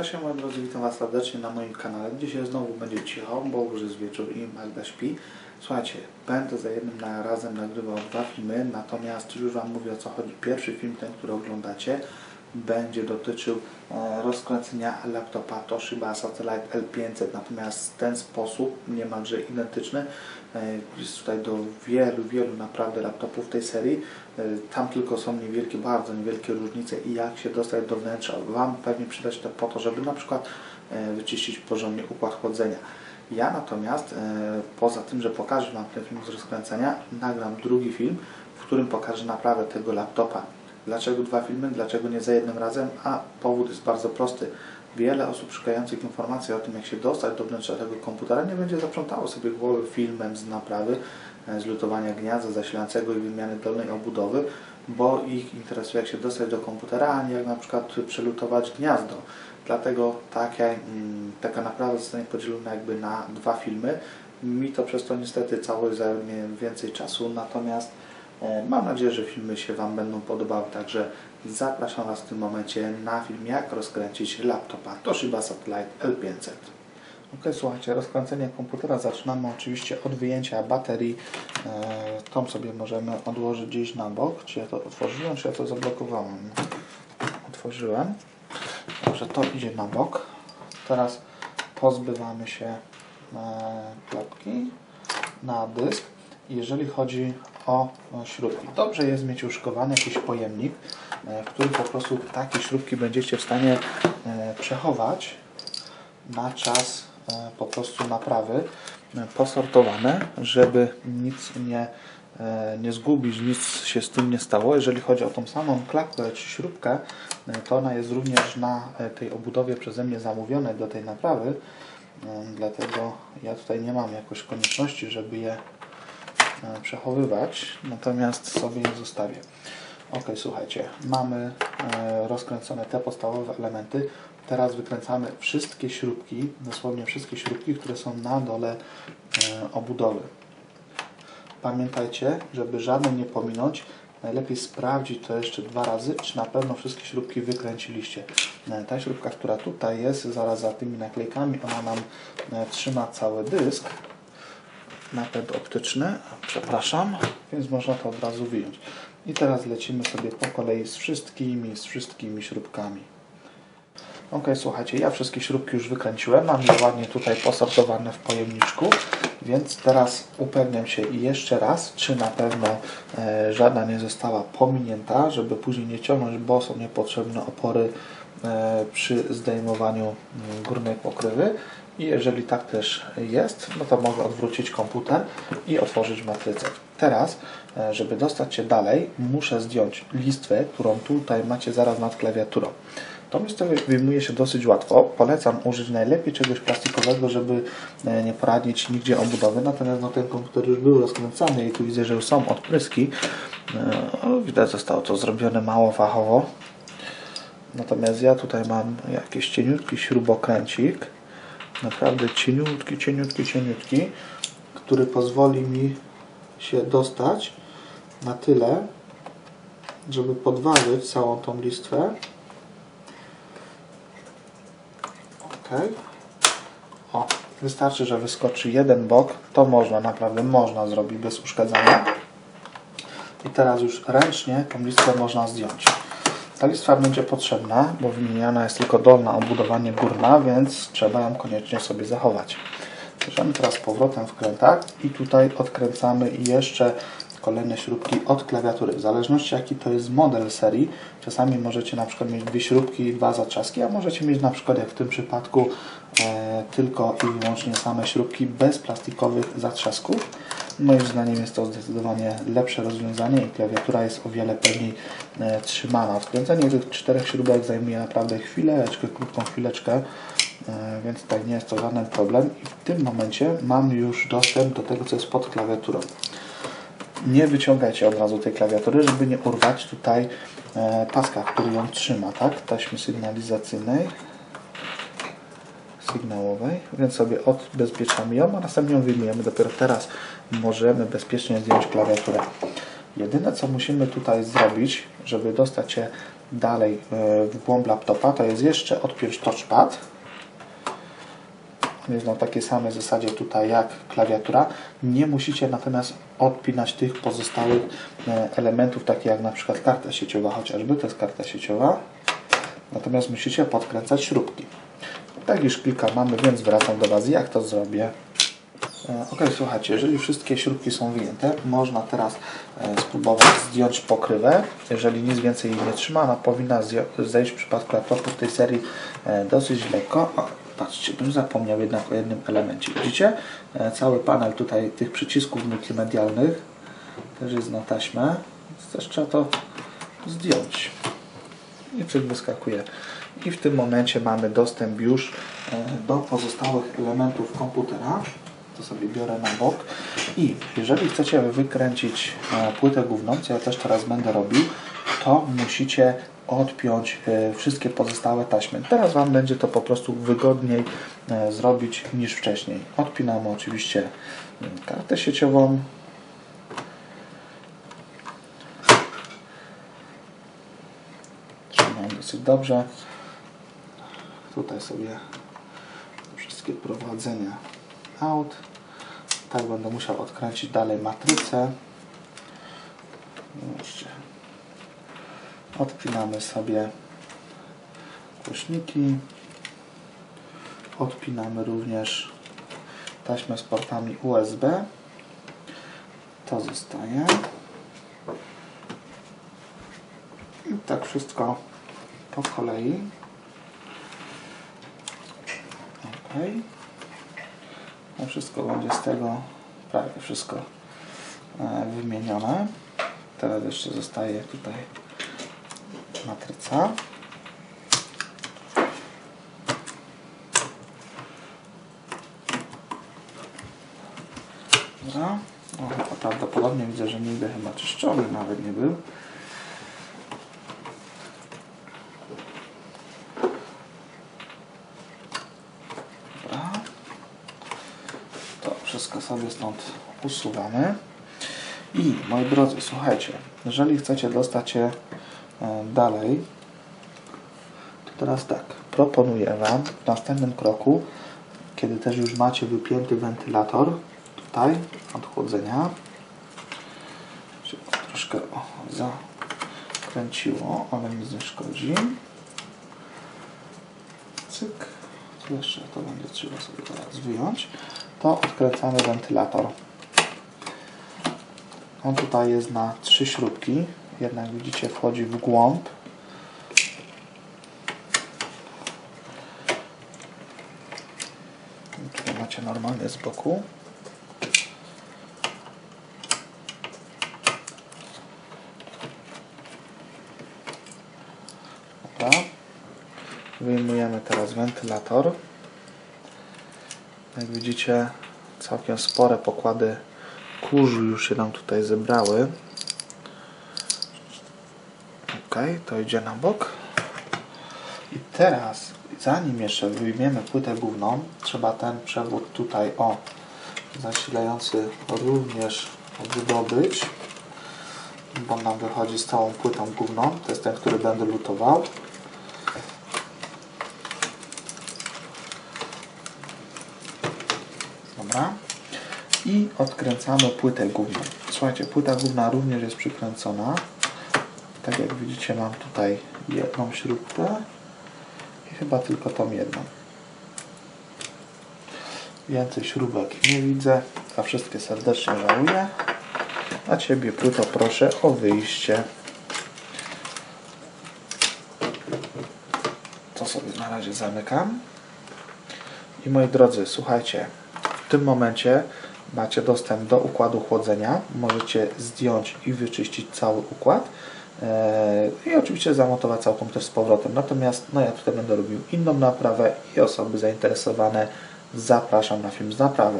Cześć moi drodzy, witam Was serdecznie na moim kanale. Dzisiaj znowu będzie cicho, bo już jest wieczór i Magda śpi. Słuchajcie, będę za jednym razem nagrywał dwa filmy, natomiast już Wam mówię o co chodzi. Pierwszy film, ten, który oglądacie, będzie dotyczył e, rozkręcenia laptopa Toshiba Satellite L500, natomiast ten sposób niemalże identyczny e, jest tutaj do wielu, wielu naprawdę laptopów tej serii. E, Tam tylko są niewielkie, bardzo niewielkie różnice i jak się dostać do wnętrza. Wam pewnie przydać to po to, żeby na przykład wyczyścić porządnie układ chłodzenia. Ja natomiast, poza tym, że pokażę Wam ten film z rozkręcenia, nagram drugi film, w którym pokażę naprawę tego laptopa. Dlaczego dwa filmy? Dlaczego nie za jednym razem? A powód jest bardzo prosty. Wiele osób szukających informacji o tym, jak się dostać do wnętrza tego komputera, nie będzie zaprzątało sobie głowy filmem z naprawy, e, z lutowania gniazda zasilającego i wymiany dolnej obudowy, bo ich interesuje, jak się dostać do komputera, a nie jak na przykład przelutować gniazdo. Dlatego taka, mm, taka naprawa zostanie podzielona jakby na dwa filmy. Mi to przez to niestety cały zajmie więcej czasu, natomiast mam nadzieję, że filmy się Wam będą podobały, także zapraszam Was w tym momencie na film jak rozkręcić laptopa Toshiba Satellite L500. Ok, słuchajcie, rozkręcenie komputera zaczynamy oczywiście od wyjęcia baterii. E, tą sobie możemy odłożyć gdzieś na bok. Czy ja to otworzyłem, czy ja to zablokowałem? Otworzyłem. Dobrze, to idzie na bok. Teraz pozbywamy się e, klapki na dysk. Jeżeli chodzi o śrubki, dobrze jest mieć uszykowany jakiś pojemnik, e, w którym po prostu takie śrubki będziecie w stanie e, przechować na czas e, po prostu naprawy posortowane, żeby nic nie, nie zgubić, nic się z tym nie stało. Jeżeli chodzi o tą samą klapkę czy śrubkę, to ona jest również na tej obudowie przeze mnie zamówione do tej naprawy, dlatego ja tutaj nie mam jakoś konieczności, żeby je przechowywać, natomiast sobie je zostawię. Ok, słuchajcie, mamy e, rozkręcone te podstawowe elementy. Teraz wykręcamy wszystkie śrubki, dosłownie wszystkie śrubki, które są na dole e, obudowy. Pamiętajcie, żeby żadnej nie pominąć, najlepiej sprawdzić to jeszcze dwa razy, czy na pewno wszystkie śrubki wykręciliście. E, Ta śrubka, która tutaj jest, zaraz za tymi naklejkami, ona nam trzyma cały dysk napęd optyczny, przepraszam, więc można to od razu wyjąć. I teraz lecimy sobie po kolei z wszystkimi, z wszystkimi śrubkami. Ok, słuchajcie, ja wszystkie śrubki już wykręciłem, mam je ładnie tutaj posortowane w pojemniczku, więc teraz upewniam się jeszcze raz, czy na pewno e, żadna nie została pominięta, żeby później nie ciągnąć, bo są niepotrzebne opory e, przy zdejmowaniu mm, górnej pokrywy. I jeżeli tak też jest, no to mogę odwrócić komputer i otworzyć matrycę. Teraz, e, żeby dostać się dalej, muszę zdjąć listwę, którą tutaj macie zaraz nad klawiaturą. Tą listwę wyjmuje się dosyć łatwo. Polecam użyć najlepiej czegoś plastikowego, żeby e, nie poradzić nigdzie obudowy. Natomiast no, ten komputer już był rozkręcany i tu widzę, że już są odpryski. E, Widać, zostało to zrobione mało fachowo. Natomiast ja tutaj mam jakiś cieniutki śrubokręcik. Naprawdę cieniutki, cieniutki, cieniutki, który pozwoli mi się dostać na tyle, żeby podważyć całą tą listwę. Ok. O, wystarczy, że wyskoczy jeden bok. To można, naprawdę można zrobić bez uszkadzania. I teraz już ręcznie tą listwę można zdjąć. Ta listwa będzie potrzebna, bo wymieniana jest tylko dolna obudowanie górna, więc trzeba ją koniecznie sobie zachować. Bierzemy teraz powrotem wkrętak i tutaj odkręcamy jeszcze kolejne śrubki od klawiatury. W zależności jaki to jest model serii, czasami możecie na przykład mieć dwie śrubki i dwa zatrzaski, a możecie mieć na przykład jak w tym przypadku e, tylko i wyłącznie same śrubki bez plastikowych zatrzasków. Moim zdaniem jest to zdecydowanie lepsze rozwiązanie i klawiatura jest o wiele pewniej e, trzymana. Odkręcenie tych czterech śrubek zajmuje naprawdę chwileczkę, krótką chwileczkę, e, więc tutaj nie jest to żaden problem. I w tym momencie mam już dostęp do tego, co jest pod klawiaturą. Nie wyciągajcie od razu tej klawiatury, żeby nie urwać tutaj e, paska, który ją trzyma, tak? Taśmy sygnalizacyjnej sygnałowej, więc sobie odbezpieczamy ją, a następnie ją wyjmujemy. Dopiero teraz możemy bezpiecznie zdjąć klawiaturę. Jedyne co musimy tutaj zrobić, żeby dostać się dalej e, w głąb laptopa, to jest jeszcze odpiąć touchpad. On jest na takiej samej zasadzie tutaj jak klawiatura. Nie musicie natomiast odpinać tych pozostałych e, elementów, takich jak na przykład karta sieciowa chociażby, to jest karta sieciowa. Natomiast musicie podkręcać śrubki. Tak już kilka mamy, więc wracam do Was, jak to zrobię. E, Ok, słuchajcie, jeżeli wszystkie śrubki są wyjęte, można teraz e, spróbować zdjąć pokrywę. Jeżeli nic więcej jej nie trzyma, ona powinna zejść w przypadku laptopu w tej serii e, dosyć lekko. O, patrzcie, bym zapomniał jednak o jednym elemencie. Widzicie? Cały panel tutaj tych przycisków multimedialnych też jest na taśmę, więc też trzeba to zdjąć i cyk wyskakuje. I w tym momencie mamy dostęp już e, do pozostałych elementów komputera. To sobie biorę na bok. I jeżeli chcecie wykręcić e, płytę główną, co ja też teraz będę robił, to musicie odpiąć e, wszystkie pozostałe taśmy. Teraz Wam będzie to po prostu wygodniej zrobić niż wcześniej. Odpinamy oczywiście mm, kartę sieciową. Dobrze. Tutaj sobie wszystkie prowadzenia out. Tak będę musiał odkręcić dalej matrycę. Zobaczcie. Odpinamy sobie głośniki. Odpinamy również taśmę z portami USB. To zostaje. I tak wszystko po kolei. Ok. No wszystko będzie z tego prawie wszystko e, wymienione. Teraz jeszcze zostaje tutaj matryca. Dobra. O, a prawdopodobnie widzę, że nigdy chyba czyszczony nawet nie był. Dobra. To wszystko sobie stąd usuwamy. I moi drodzy, słuchajcie, jeżeli chcecie dostać się e, dalej, to teraz tak, proponuję Wam w następnym kroku, kiedy też już macie wypięty wentylator tutaj od chłodzenia, troszkę zakręciło, ale nic nie szkodzi. Cyk. Jeszcze to będzie trzeba sobie teraz wyjąć. To odkręcamy wentylator. On tutaj jest na trzy śrubki. Jednak widzicie wchodzi w głąb. Tutaj macie normalnie z boku. Dobra. Wyjmujemy teraz wentylator. Jak widzicie, całkiem spore pokłady kurzu już się nam tutaj zebrały. Ok, to idzie na bok. I teraz, zanim jeszcze wyjmiemy płytę główną, trzeba ten przewód tutaj, o, zasilający również wydobyć, bo nam wychodzi z całą płytą główną. To jest ten, który będę lutował. Dobra. I odkręcamy płytę główną. Słuchajcie, płyta główna również jest przykręcona. Tak jak widzicie, mam tutaj jedną śrubkę i chyba tylko tą jedną. Więcej śrubek nie widzę. Za wszystkie serdecznie żałuję. A Ciebie, Pluto, proszę o wyjście. To sobie na razie zamykam. I moi drodzy, słuchajcie, w tym momencie macie dostęp do układu chłodzenia. Możecie zdjąć i wyczyścić cały układ. Eee, I oczywiście zamontować cały komputer z powrotem. Natomiast no ja tutaj będę robił inną naprawę i osoby zainteresowane zapraszam na film z naprawy.